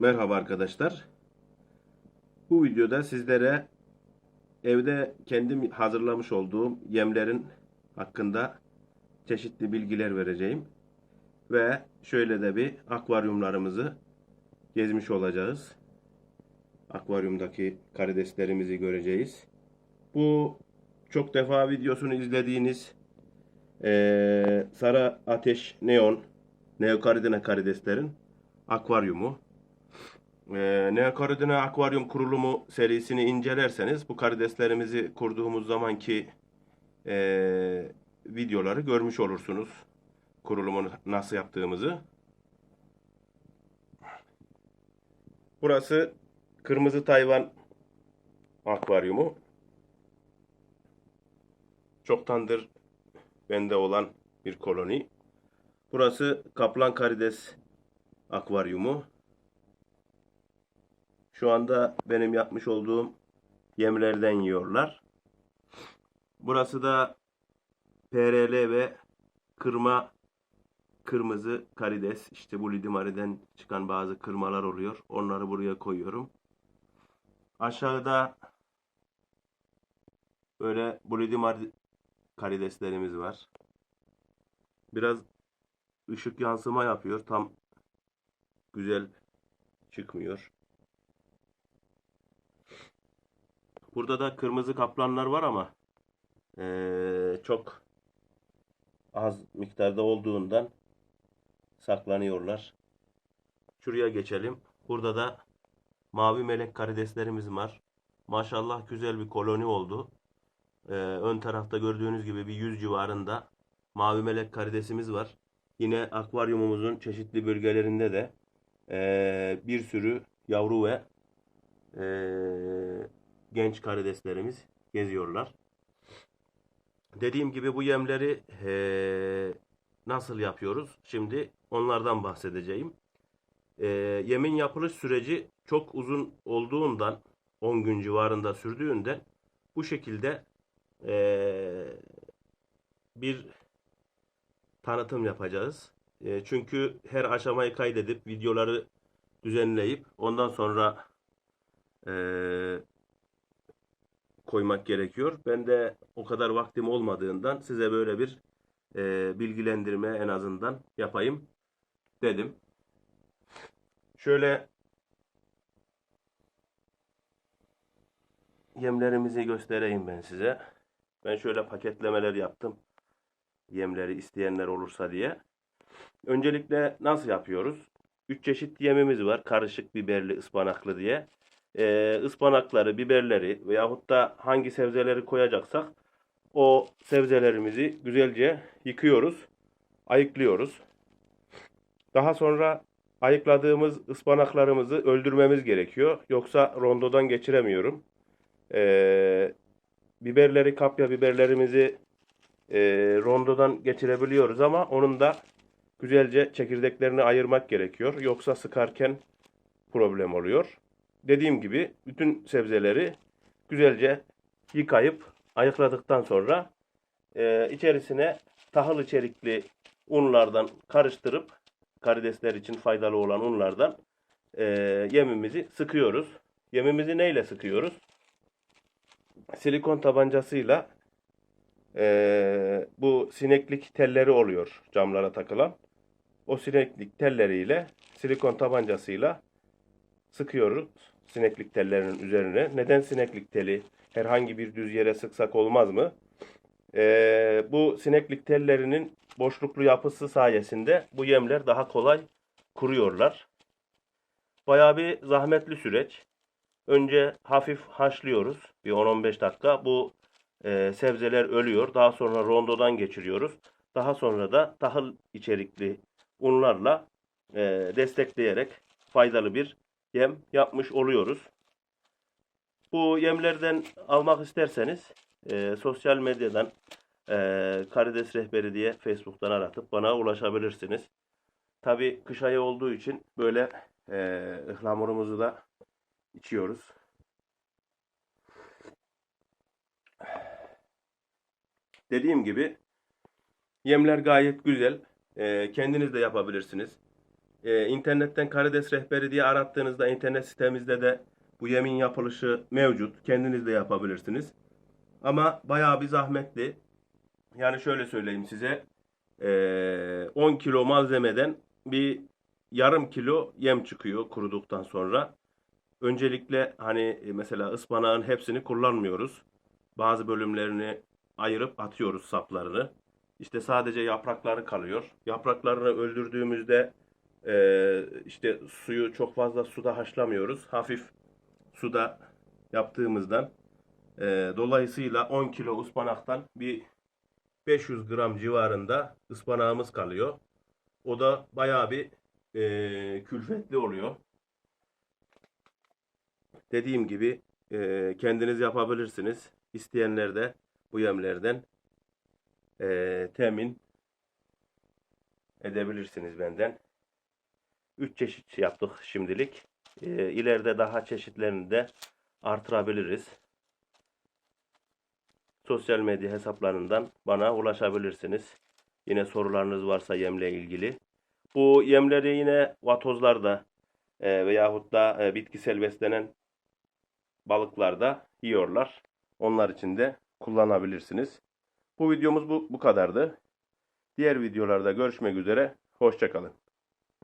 Merhaba arkadaşlar. Bu videoda sizlere evde kendim hazırlamış olduğum yemlerin hakkında çeşitli bilgiler vereceğim. Ve şöyle de bir akvaryumlarımızı gezmiş olacağız. Akvaryumdaki karideslerimizi göreceğiz. Bu çok defa videosunu izlediğiniz eee, sarı ateş neon neokaridina karideslerin akvaryumu. Ee, Neokaridina Akvaryum Kurulumu serisini incelerseniz bu karideslerimizi kurduğumuz zamanki ee, videoları görmüş olursunuz. Kurulumunu nasıl yaptığımızı. Burası Kırmızı Tayvan Akvaryumu. Çoktandır bende olan bir koloni. Burası Kaplan Karides Akvaryumu. Şu anda benim yapmış olduğum yemlerden yiyorlar. Burası da PRL ve kırma kırmızı karides. İşte bu lidimariden çıkan bazı kırmalar oluyor. Onları buraya koyuyorum. Aşağıda böyle bu lidimar karideslerimiz var. Biraz ışık yansıma yapıyor. Tam güzel çıkmıyor. Burada da kırmızı kaplanlar var ama eee, çok az miktarda olduğundan saklanıyorlar. Şuraya geçelim. Burada da mavi melek karideslerimiz var. Maşallah güzel bir koloni oldu. Eee, ön tarafta gördüğünüz gibi bir 100 civarında mavi melek karidesimiz var. Yine akvaryumumuzun çeşitli bölgelerinde de eee, bir sürü yavru ve genç karideslerimiz geziyorlar. Dediğim gibi bu yemleri eee, nasıl yapıyoruz? Şimdi onlardan bahsedeceğim. Eee, yemin yapılış süreci çok uzun olduğundan 10 gün civarında sürdüğünden bu şekilde eee, bir tanıtım yapacağız. E, çünkü her aşamayı kaydedip videoları düzenleyip ondan sonra e, koymak gerekiyor. Ben de o kadar vaktim olmadığından size böyle bir e, bilgilendirme en azından yapayım dedim. Şöyle yemlerimizi göstereyim ben size. Ben şöyle paketlemeler yaptım. Yemleri isteyenler olursa diye. Öncelikle nasıl yapıyoruz? Üç çeşit yemimiz var. Karışık biberli, ıspanaklı diye. Ee, ıspanakları, biberleri veyahut da hangi sebzeleri koyacaksak o sebzelerimizi güzelce yıkıyoruz, ayıklıyoruz. Daha sonra ayıkladığımız ıspanaklarımızı öldürmemiz gerekiyor. Yoksa rondodan geçiremiyorum. Ee, biberleri, kapya biberlerimizi e, rondodan geçirebiliyoruz ama onun da güzelce çekirdeklerini ayırmak gerekiyor. Yoksa sıkarken problem oluyor. Dediğim gibi bütün sebzeleri güzelce yıkayıp ayıkladıktan sonra e, içerisine tahıl içerikli unlardan karıştırıp karidesler için faydalı olan unlardan e, yemimizi sıkıyoruz. Yemimizi neyle sıkıyoruz? Silikon tabancasıyla e, bu sineklik telleri oluyor camlara takılan. O sineklik telleriyle silikon tabancasıyla sıkıyoruz sineklik tellerinin üzerine. Neden sineklik teli? Herhangi bir düz yere sıksak olmaz mı? Ee, bu sineklik tellerinin boşluklu yapısı sayesinde bu yemler daha kolay kuruyorlar. Bayağı bir zahmetli süreç. Önce hafif haşlıyoruz. Bir 10-15 dakika. Bu e, sebzeler ölüyor. Daha sonra rondodan geçiriyoruz. Daha sonra da tahıl içerikli unlarla e, destekleyerek faydalı bir yem yapmış oluyoruz. Bu yemlerden almak isterseniz e, sosyal medyadan e, Karides Rehberi diye Facebook'tan aratıp bana ulaşabilirsiniz. Tabi kış ayı olduğu için böyle e, ıhlamurumuzu da içiyoruz. Dediğim gibi yemler gayet güzel. E, kendiniz de yapabilirsiniz. E, internetten karides rehberi diye arattığınızda internet sitemizde de bu yemin yapılışı mevcut. Kendiniz de yapabilirsiniz. Ama bayağı bir zahmetli. Yani şöyle söyleyeyim size. e, 10 kilo malzemeden bir yarım kilo yem çıkıyor kuruduktan sonra. Öncelikle hani e, mesela ıspanağın hepsini kullanmıyoruz. Bazı bölümlerini ayırıp atıyoruz saplarını. İşte sadece yaprakları kalıyor. Yapraklarını öldürdüğümüzde e, işte suyu çok fazla suda haşlamıyoruz. Hafif suda yaptığımızdan e, dolayısıyla 10 kilo ıspanaktan bir 500 gram civarında ıspanağımız kalıyor. O da bayağı bir e, külfetli oluyor. Dediğim gibi e, kendiniz yapabilirsiniz. İsteyenler de bu yemlerden e, temin edebilirsiniz benden. 3 çeşit yaptık şimdilik. E, daha çeşitlerini de artırabiliriz. Sosyal medya hesaplarından bana ulaşabilirsiniz. Yine sorularınız varsa yemle ilgili. Bu yemleri yine vatozlarda e, veyahut da e, bitkisel beslenen balıklarda yiyorlar. Onlar için de kullanabilirsiniz. Bu videomuz bu, bu kadardı. Diğer videolarda görüşmek üzere. Hoşçakalın.